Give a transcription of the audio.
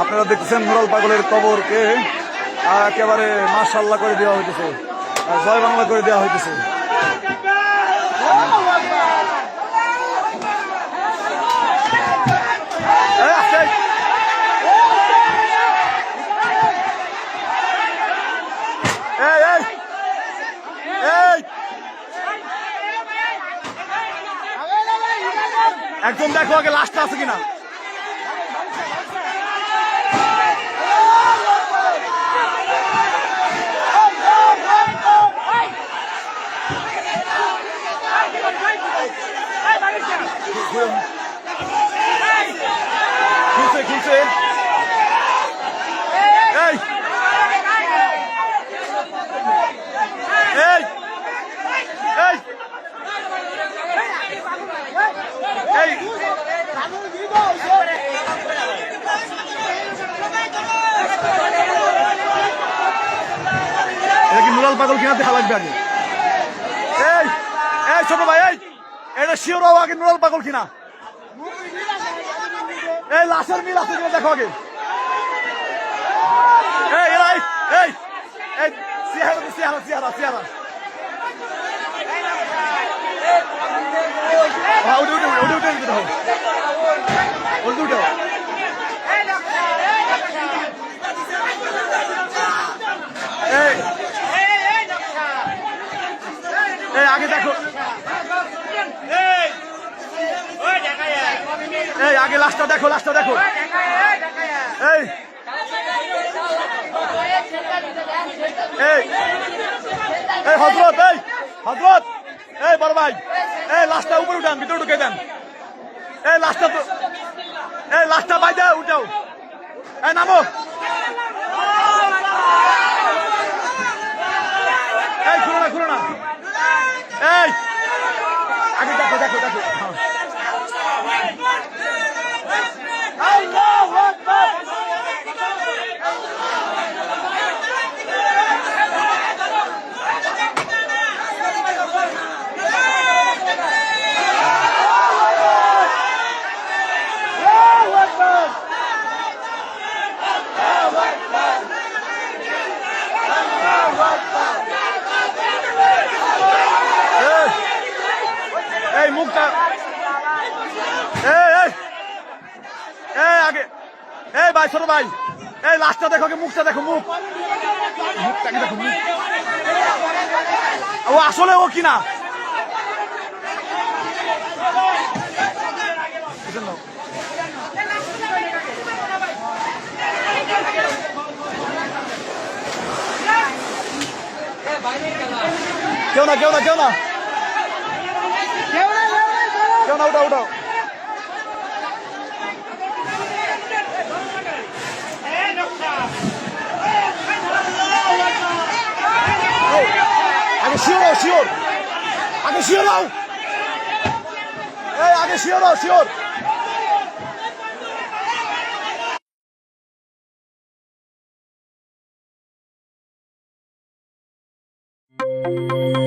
আপনারা দেখতেছেন মুরাল পাগলের কবরকে একেবারে মার্শাল্লাহ করে দেওয়া হইতেছে। জয় বাংলা করে দেওয়া হইতেছে। একদম দেখো আগে লাস্টটা আছে কিনা? খুলছে খুলছে এই এটা কি নুরাল পাগল কিনা দেখা লাগবে আগে এই এই ছোট ভাই, এই। এটা শিওর হওয়া আগে নুরাল পাগল কিনা? এই লাশের মিল আছে কিনা দেখো আগে। এই এই এই এই সিহারা সিহারা সিহারা সিহারা উঠে উঠে উঠে উঠে উঠে উঠে এই এই, আগে দেখো। এই আগে লাস্টটা দেখো লাস্টটা দেখো। এই। এই এই, হজরত এই হজরত। এই, বড় ভাই, এই লাস্টটা উপরে উঠান, ভিতরে ঢুকে দেন। এই লাস্টটা এই লাস্টটা বাইদে উঠাও। এই, নামো এই খুলো না খুলো না এই আগে দেখো দেখো দেখো হ্যাঁ। এই, এই আগে। এই ভাই, ছোট ভাই। এই লাস্টটা দেখো মুখটা দেখো, মুখ। মুখটাকে দেখো ও আসলে ও কিনা? না? কেউ না কেউ না কেউ না। কেউ না উঠাও উঠাও এই, আগে শিওর হও শিওর আগে শিওর হও এই আগে শিওর হও শিওর Thank